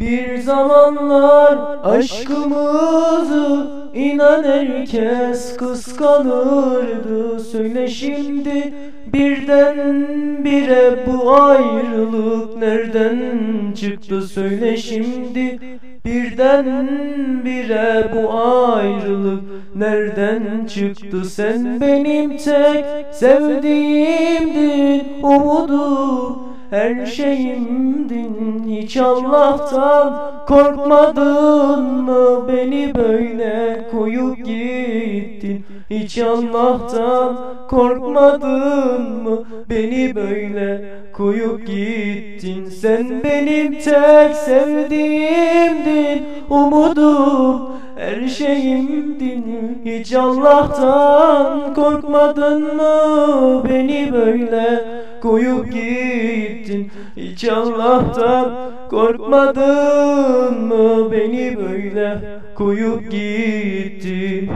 Bir zamanlar aşkımızı inan herkes kıskanırdı. Söyle şimdi birden bire bu ayrılık nereden çıktı? Söyle şimdi birden bire bu ayrılık nereden çıktı? Sen benim tek sevdiğimdin umudum her şeyimdin hiç Allah'tan korkmadın mı? Beni böyle koyup gittin. Hiç Allah'tan korkmadın mı? Beni böyle koyup gittin. Sen benim tek sevdiğimdin umudum her şeyimdin. Hiç Allah'tan korkmadın mı? Beni böyle koyup gittin. Hiç Allah'tan korkmadın mı beni böyle koyup gittin